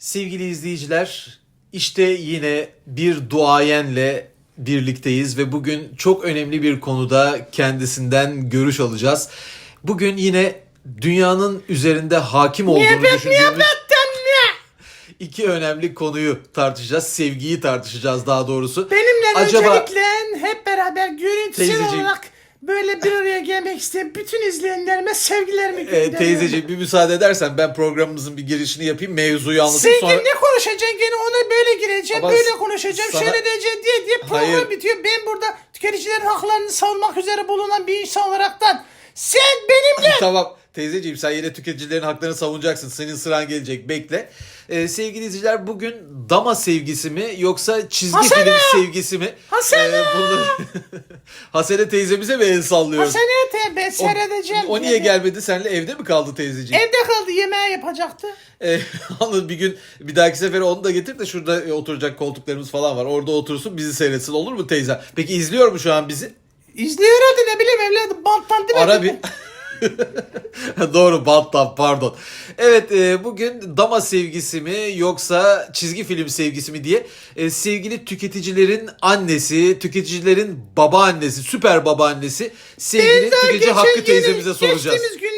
Sevgili izleyiciler, işte yine bir duayenle birlikteyiz ve bugün çok önemli bir konuda kendisinden görüş alacağız. Bugün yine dünyanın üzerinde hakim olduğunu düşündüğümüz iki önemli konuyu tartışacağız. Sevgiyi tartışacağız daha doğrusu. Benimle Acaba- öncelikle hep beraber görüntüsel olarak böyle bir araya gelmek isteyen bütün izleyenlerime sevgilerimi Ee, gönderiyorum. teyzeciğim bir müsaade edersen ben programımızın bir girişini yapayım. Mevzuyu anlatayım Sevgim sonra... ne konuşacaksın gene ona böyle gireceğim, Ama böyle konuşacağım, sana- şöyle diyeceğim diye diye program Hayır. bitiyor. Ben burada tüketicilerin haklarını savunmak üzere bulunan bir insan olaraktan sen benimle tamam teyzeciğim sen yine tüketicilerin haklarını savunacaksın. Senin sıran gelecek bekle. Ee, sevgili izleyiciler bugün dama sevgisi mi yoksa çizgi Hasene! film sevgisi mi? Hasene! Ee, bunu... Hasene teyzemize mi el sallıyoruz? Hasanete ben O- seyredeceğim. O, niye gelmedi? Senle evde mi kaldı teyzeciğim? Evde kaldı yemeği yapacaktı. Ee, anladım bir gün bir dahaki sefere onu da getir de şurada e, oturacak koltuklarımız falan var. Orada otursun bizi seyretsin olur mu teyze? Peki izliyor mu şu an bizi? İzliyor hadi ne bileyim evladım banttan değil mi? Ara bir. Doğru banttan pardon. Evet e, bugün dama sevgisi mi yoksa çizgi film sevgisi mi diye e, sevgili tüketicilerin annesi, tüketicilerin babaannesi, süper babaannesi sevgili Daha tüketici geçen Hakkı yeni- teyzemize soracağız. Geçtiğimiz günlerde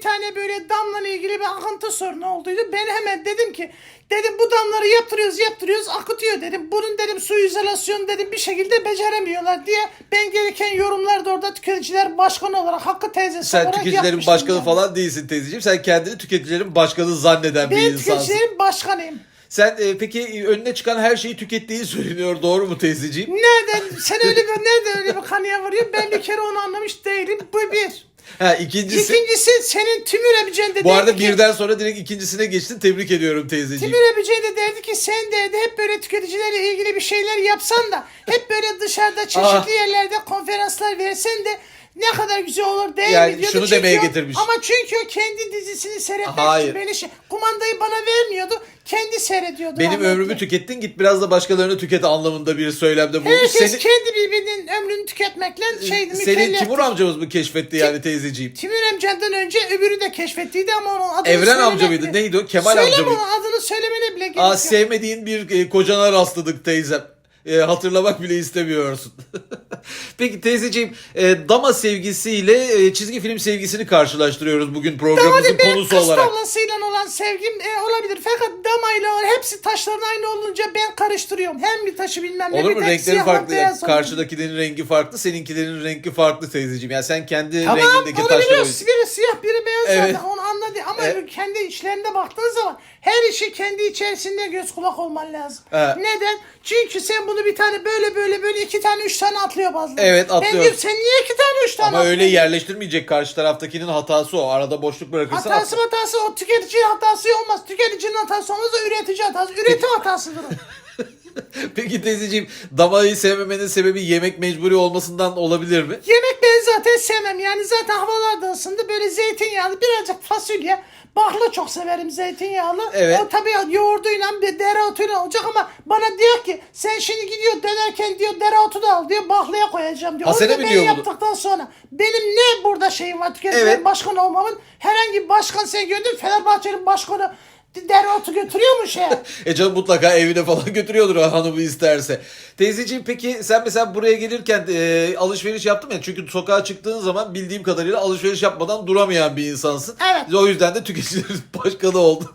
bir tane böyle damla ilgili bir akıntı sorunu olduydu. Ben hemen dedim ki dedim bu damları yaptırıyoruz yaptırıyoruz akıtıyor dedim. Bunun dedim su izolasyonu dedim bir şekilde beceremiyorlar diye ben gereken yorumlarda orada tüketiciler başkanı olarak Hakkı teyzesi Sen olarak tüketicilerin başkanı yani. falan değilsin teyzeciğim. Sen kendini tüketicilerin başkanı zanneden bir Ben insansın. tüketicilerin başkanıyım. Sen e, peki önüne çıkan her şeyi tükettiği söyleniyor. Doğru mu teyzeciğim? Nereden sen öyle bir nerede öyle bir kanıya varıyorsun? Ben bir kere onu anlamış değilim. Bu bir. Ha ikincisi İkincisi senin Tümür Ebican de bu arada derdi ki- birden sonra direkt ikincisine geçtin. Tebrik ediyorum teyzeciğim. Timur Ebici de derdi ki sen derdi hep böyle tüketicilerle ilgili bir şeyler yapsan da hep böyle dışarıda çeşitli Ah. yerlerde konferanslar versen de ne kadar güzel olur değil Yani mi diyordu. şunu demeye o- getirmiş. Ama çünkü o kendi dizisini seyretmek Hayır. için beni şey, kumandayı bana vermiyordu. Kendi seyrediyordu. Benim rahmetli. ömrümü tükettin git biraz da başkalarını tüket anlamında bir söylemde bulunmuş. Herkes Seni, kendi birbirinin ömrünü tüketmekle şey senin mükellef. Timur amcamız mı keşfetti yani teyzeciğim? Timur amcandan önce öbürü de keşfettiydi ama onun adını Evren söylemek amca bile- mıydı? Neydi o? Kemal Söyleme amca mıydı? onun adını söylemene bile gerek Aa, yok. sevmediğin bir e, kocana rastladık teyzem. E, hatırlamak bile istemiyorsun. Peki teyzeciğim e, dama sevgisiyle e, çizgi film sevgisini karşılaştırıyoruz bugün programımızın benim konusu kız olarak. tavlasıyla olan sevgim e, olabilir. Fakat damayla hepsi taşların aynı olunca ben karıştırıyorum. Hem bir taşı bilmem ne Olur bir mu? tek Renkleri siyahla farklı. beyaz. Karşıdakilerin rengi farklı, seninkilerin rengi farklı teyzeciğim. Yani sen kendi Tamam rengindeki taşları... biliyoruz. Biri siyah biri beyaz Evet. zaten onu anladı. Ama Evet. kendi içlerinde baktığın zaman her işi kendi içerisinde göz kulak olman lazım. Evet. Neden? Çünkü sen bunu bir tane böyle böyle böyle iki tane üç tane atlıyor bazıları. Evet, Ben atlıyor. diyorum sen niye iki tane üç tane Ama öyle atlıyorsun? yerleştirmeyecek karşı taraftakinin hatası o. Arada boşluk bırakırsa Hatası hatası o tüketici hatası olmaz. Tüketicinin hatası olmaz o üretici hatası. Üretim hatasıdır o. Peki teyzeciğim damayı sevmemenin sebebi yemek mecburi olmasından olabilir mi? Yemek ben zaten sevmem. Yani zaten havalar da ısındı. Böyle zeytinyağlı birazcık fasulye. Bahla çok severim zeytinyağlı. Evet. O tabii yoğurduyla bir dereotuyla olacak ama bana diyor ki sen şimdi gidiyor dönerken diyor dereotu da al diyor bahlaya koyacağım diyor. Hasene Onu da ben bunu? yaptıktan sonra benim ne burada şeyim var tüketicilerin Evet. başkan olmamın herhangi bir başkan sen gördün Fenerbahçe'nin başkanı dereotu götürüyor mu şeye? E canım mutlaka evine falan götürüyordur hanımı isterse. Teyzeciğim peki sen mesela buraya gelirken e, alışveriş yaptın mı? Çünkü sokağa çıktığın zaman bildiğim kadarıyla alışveriş yapmadan duramayan bir insansın. Evet. O yüzden de tüketicilerin başkanı oldun.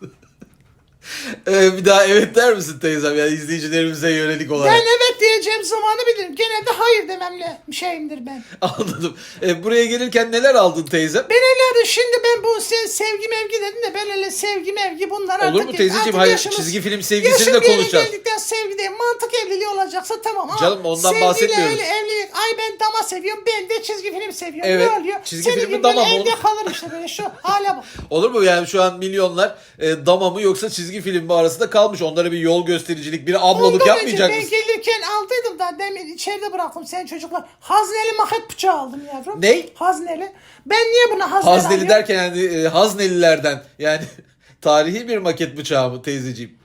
E, bir daha evet der misin teyzem? Yani izleyicilerimize yönelik olarak. ben evet diyeceğim zamanı bilirim. Genelde hayır dememle şeyimdir ben. Anladım. E, buraya gelirken neler aldın teyzem? Ben öyle şimdi ben bu se- sevgi mevgi dedim de ben öyle sevgi mevgi bunlar Olur artık mu teyzeciğim? artık Hayır, yaşımız- çizgi film sevgisini yaşım de bir yere konuşacağız. geldikten sevgi değil mantık evliliği olacaksa tamam ama Canım, ondan sevgiyle bahsetmiyoruz. öyle evlilik ay ben dama seviyorum ben de çizgi film seviyorum Evet, ne oluyor? çizgi Senin filmi gibi dama mı evde olur? kalır işte böyle şu hale bak. Olur mu yani şu an milyonlar e, dama mı yoksa çizgi film mi arasında kalmış. Onlara bir yol göstericilik, bir ablalık Ondan önce yapmayacak ben mısın? gelirken aldıydım da demin içeride bıraktım sen çocuklar. Hazneli maket bıçağı aldım yavrum. Ney? Hazneli. Ben niye buna hazneli Hazneli alıyorum? derken yani e, Haznelilerden yani tarihi bir maket bıçağı mı teyzeciğim?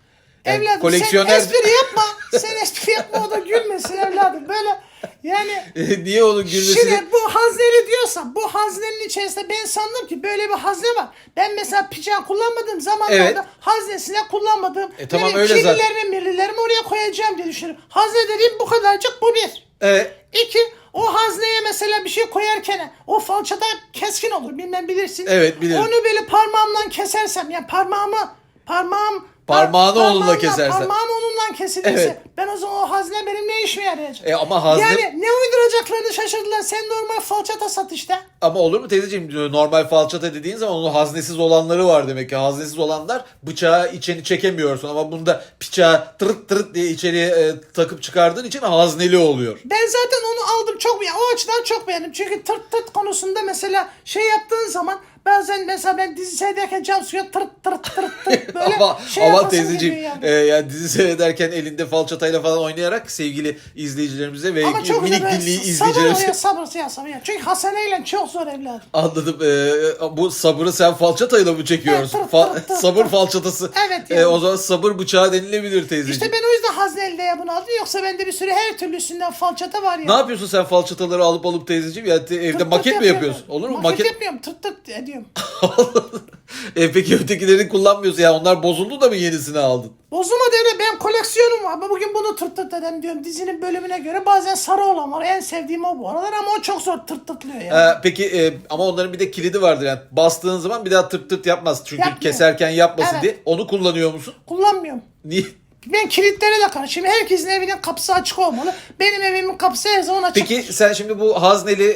Yani Evladım koleksiyoner sen espri yapma. Sen espri yapma o da gülmesin evladım. Böyle Yani Niye onun gülmesini... Şimdi bu hazneli diyorsam bu haznenin içerisinde ben sandım ki böyle bir hazne var. Ben mesela pijağı kullanmadığım zamanlarda Evet. haznesine kullanmadığım E tamam, öyle kirlilerimi mirlilerimi oraya koyacağım diye düşünüyorum. Hazne dediğim bu kadarcık bu bir. Evet. İki o hazneye mesela bir şey koyarken o falçata keskin olur bilmem bilirsin. Evet, bilirim. Onu böyle parmağımdan kesersem yani parmağımı parmağım Parmağını par- onunla parmağımla- kesersen. Parmağım onunla kesilirse Evet. ben o zaman o hazne benim ne işime yarayacak? E ama hazne... Yani ne uyduracaklarını şaşırdılar. Sen normal falçata sat işte. Ama olur mu teyzeciğim normal falçata dediğin zaman onun haznesiz olanları var demek ki. Haznesiz olanlar bıçağı içeni çekemiyorsun ama bunda bıçağı tırıt tırıt diye içeriye e, takıp çıkardığın için hazneli oluyor. Ben zaten onu aldım çok beğendim. O açıdan çok beğendim. Çünkü tırt tırt konusunda mesela şey yaptığın zaman bazen mesela ben dizi seyrederken cam suya tırt tırt tırt tırt böyle ama şey ama teyzeciğim yani. e, yani dizi seyrederken elinde falçatayla falan oynayarak sevgili izleyicilerimize ve Ama çok minik Sabır izleyicilerimize oluyor sabır ya sabır ya. Çünkü Hasene ile çok zor evladım. anladım. E, bu sabırı sen falçatayla mı çekiyorsun? Evet, tır Fa- tır tır sabır tır. falçatası. Evet, E, yani. o zaman sabır bıçağı denilebilir teyzeciğim. İşte ben o yüzden Hazneli'de bunu aldım. Yoksa bende bir sürü her türlüsünden falçata var ya. Ne yapıyorsun sen falçataları alıp alıp teyzeciğim? Ya te- evde Tırt tırt maket mi yapıyorum. yapıyorsun? Olur mu? Maket, Maket. yapmıyorum. Tırt tırt ediyorum. e peki ötekileri kullanmıyorsun ya onlar bozuldu da mı yenisini aldın? Bozulma devre benim koleksiyonum. Ama Bugün bunu tırt tırt edem diyorum. Dizinin bölümüne göre bazen sarı olan var. En sevdiğim o bu aralar ama o çok zor tırt tırtlıyor yani. Ee, peki e, ama onların bir de kilidi vardır yani bastığın zaman bir daha tırt tırt yapmaz. Çünkü Yapmıyor. keserken yapmasın Evet. diye. Onu kullanıyor musun? Kullanmıyorum. Niye? Ben kilitlere de karşıyım. Herkesin evinin kapısı açık olmalı. Benim evimin kapısı her zaman açık. Peki sen şimdi bu hazneli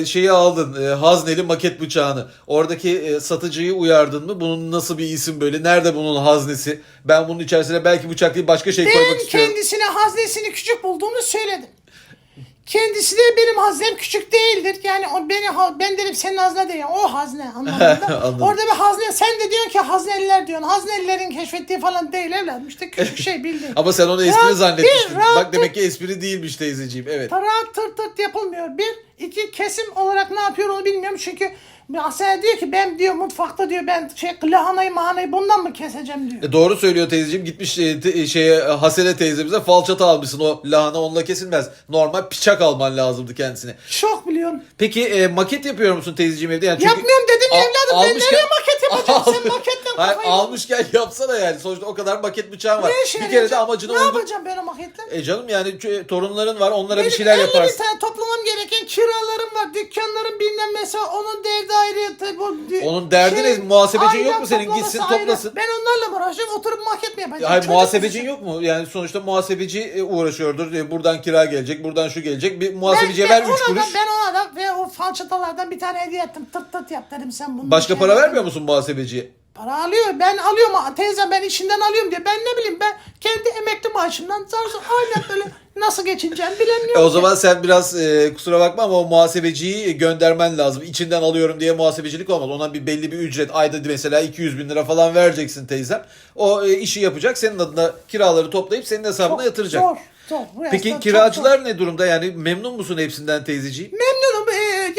e, şeyi aldın. E, hazneli maket bıçağını. Oradaki e, satıcıyı uyardın mı? Bunun nasıl bir isim böyle? Nerede bunun haznesi? Ben bunun içerisine belki bıçak değil başka şey koymak ben istiyorum. kendisine haznesini küçük bulduğumu söyledim. Kendisi de benim haznem küçük değildir. Yani o beni ben dedim senin hazne değil. O hazne anlamında. Orada bir hazne. Sen de diyorsun ki hazneliler diyorsun. Haznelilerin keşfettiği falan değil evladım. İşte küçük şey bildiğin. Ama sen onu espri zannetmiştin. bir, Bak demek ki espri değilmiş teyzeciğim. Evet. Rahat tırt tırt yapılmıyor. Bir, iki kesim olarak ne yapıyor onu bilmiyorum çünkü Asya diyor ki ben diyor mutfakta diyor ben şey lahanayı mahanayı bundan mı keseceğim diyor. E, doğru söylüyor teyzeciğim. Gitmiş e, te- şeye e, Hasene teyzemize falçata almışsın. O lahana onunla kesilmez. Normal bıçak alman lazımdı kendisine. Çok biliyorum. Peki e, maket yapıyor musun teyzeciğim evde? Yani çünkü- Yapmıyorum dedim ya evladım ben almışken- nereye maket yapacağım sen Hayır, kafayı almışken yapsana yani. Sonuçta o kadar maket bıçağın var. Ne bir kere de amacını Ne uygun. yapacağım ben o maketle? E canım yani torunların var onlara bir Benim şeyler 50 yaparsın. tane toplamam gereken kiralarım var. Dükkanlarım bilmem mesela onun derdi ayrı. tabii Bu, Onun derdi ne? Muhasebecin yok mu senin? toplaması Gitsin, toplasın. Ben onlarla mı uğraşacağım? Oturup maket mi yapacağım? Hayır Çocuk muhasebecin yok mu? Yani sonuçta muhasebeci e, uğraşıyordur. E, Buradan kira gelecek, buradan şu gelecek. Bir muhasebeciye ben, ver ben 3 ona kuruş. Ben ona da ve o falçatalardan bir tane hediye ettim. Tırt tırt yap dedim sen bunu. Başka para vermiyor musun muhasebeciye? Para alıyor. Ben alıyorum. Teyze ben içinden alıyorum diye. Ben ne bileyim ben kendi emekli maaşımdan zar zor aynen böyle nasıl geçineceğimi E, bilemiyorum. o zaman sen biraz e, kusura bakma ama o muhasebeciyi göndermen lazım. İçinden alıyorum diye muhasebecilik olmaz. Ona bir belli bir ücret ayda mesela 200 bin lira falan vereceksin teyzem. O e, işi yapacak. Senin adına kiraları toplayıp senin hesabına Çok yatıracak. Zor. Zor. Peki kiracılar ne durumda? Yani memnun musun hepsinden teyzeciğim? Memnunum.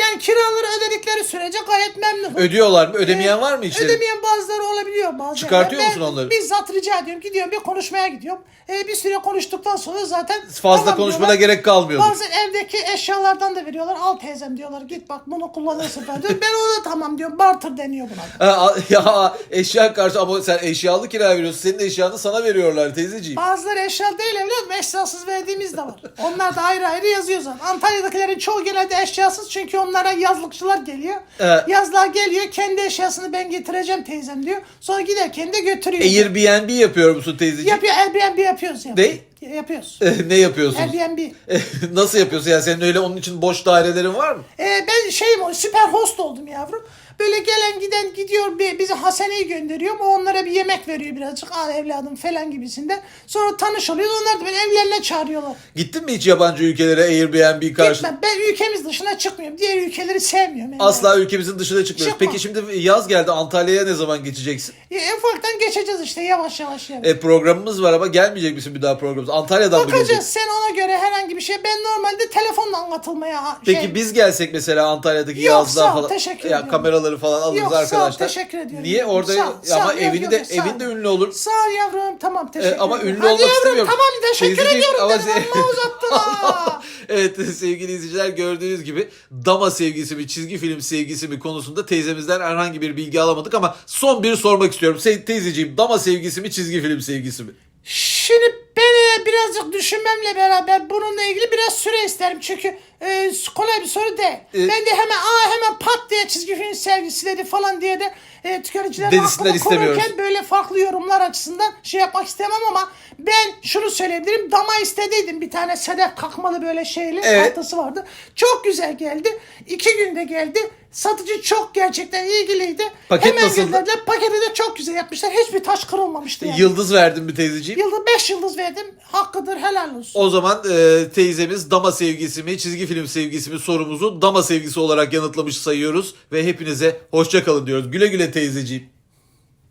Yani kiraları ödedikleri sürece gayet memnunum. Ödüyorlar mı? Ödemeyen Ee, var mı içlerinde? Ödemeyen bazıları olabiliyor bazen. Çıkartıyor Ben musun onları? Bizzat rica ediyorum. Gidiyorum bir konuşmaya gidiyorum. Ee, bir süre konuştuktan sonra zaten Fazla tamam konuşmana diyorlar. gerek kalmıyor. Bazen evdeki eşyalardan da veriyorlar. Al teyzem diyorlar. Git bak bunu kullanırsın falan diyor. Ben ona tamam diyorum. Barter deniyor buna. Ha, ya eşya karşı ama sen eşyalı kira veriyorsun. Senin eşyanı sana veriyorlar teyzeciğim. Bazıları eşya değil evladım. Eşyasız verdiğimiz de var. Onlar da ayrı ayrı yazıyor zaten. Antalya'dakilerin çoğu genelde eşyasız çünkü onlara yazlıkçılar geliyor. Evet. Yazlığa geliyor. Kendi eşyasını ben getireceğim teyzem diyor. Sonra giderken de götürüyor. Airbnb yapıyor musun teyzeciğim? Yapıyor. Airbnb yapıyoruz. Ne? Yapıyoruz. Ne yapıyorsunuz? Airbnb. Nasıl yapıyorsun? Yani senin öyle onun için boş dairelerin var mı? Ee, ben şeyim süper host oldum yavrum. Böyle gelen giden gidiyor bir, bizi Hasane'yi gönderiyorum. O onlara bir yemek veriyor birazcık. Al evladım falan gibisinden. Sonra tanış oluyor. Onlar da beni evlerine çağırıyorlar. Gittin mi hiç yabancı ülkelere Airbnb karşı? Gitmem. Ben ülkemiz dışına çıkmıyorum. Diğer ülkeleri sevmiyorum. yani. Asla ülkemizin dışına çıkmıyoruz. Çıkmam. Peki şimdi yaz geldi. Antalya'ya ne zaman geçeceksin? Ya, ufaktan geçeceğiz işte yavaş yavaş. yavaş. E, programımız var ama gelmeyecek misin bir daha sorularımız? Antalya'dan Bakacağız gelecek? sen ona göre herhangi bir şey. Ben normalde telefonla anlatılmaya Peki şey, biz gelsek mesela Antalya'daki Yok, yazlığa sağ ol, falan teşekkür ya ediyorum. kameraları falan alırız Yok, sağ ol, arkadaşlar. teşekkür ediyorum. Niye orada Sağ sağ ama yok, evini yok, de yok, sağ evin de ünlü olur. Sağ ol yavrum tamam Ee, teşekkür ama ederim. ünlü Hadi olmak yavrum, istemiyorum. Tamam teşekkür Teyzeciğim, ediyorum. ama dedim, se- Amma uzattın ha. evet sevgili izleyiciler gördüğünüz gibi Dama sevgisi mi çizgi film sevgisi mi konusunda teyzemizden herhangi bir bilgi alamadık ama son bir sormak istiyorum. Se- teyzeciğim Dama sevgisi mi çizgi film sevgisi mi? Şimdi ben birazcık düşünmemle beraber bununla ilgili biraz süre isterim. Çünkü e, kolay bir soru değil. E- ben de hemen aa hemen pat diye çizgi film sevgisi dedi falan diye de e, tüketicilerin aklını korurken böyle farklı yorumlar açısından şey yapmak istemem ama ben şunu söyleyebilirim. Dama istediydim bir tane sedef kakmalı böyle şeyli Evet. tahtası vardı. Çok güzel geldi. İki günde geldi. Satıcı çok gerçekten ilgiliydi. Paket Hemen nasıldı? gönderdiler. Paketi de çok güzel yapmışlar. Hiçbir taş kırılmamıştı yani. Yıldız verdin mi teyzeciğim? Yılda 5 yıldız verdim. Hakkıdır helal olsun. O zaman e, teyzemiz Dama sevgisi mi çizgi film sevgisi mi sorumuzu Dama sevgisi olarak yanıtlamış sayıyoruz ve hepinize hoşça kalın diyoruz. Güle güle teyzeciğim.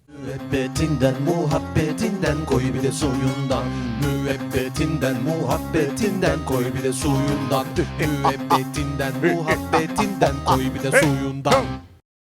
Müebbetinden muhabbetinden koy bir de suyundan Müebbetinden muhabbetinden koy bir de suyundan Müebbetinden muhabbetinden koy bir de suyundan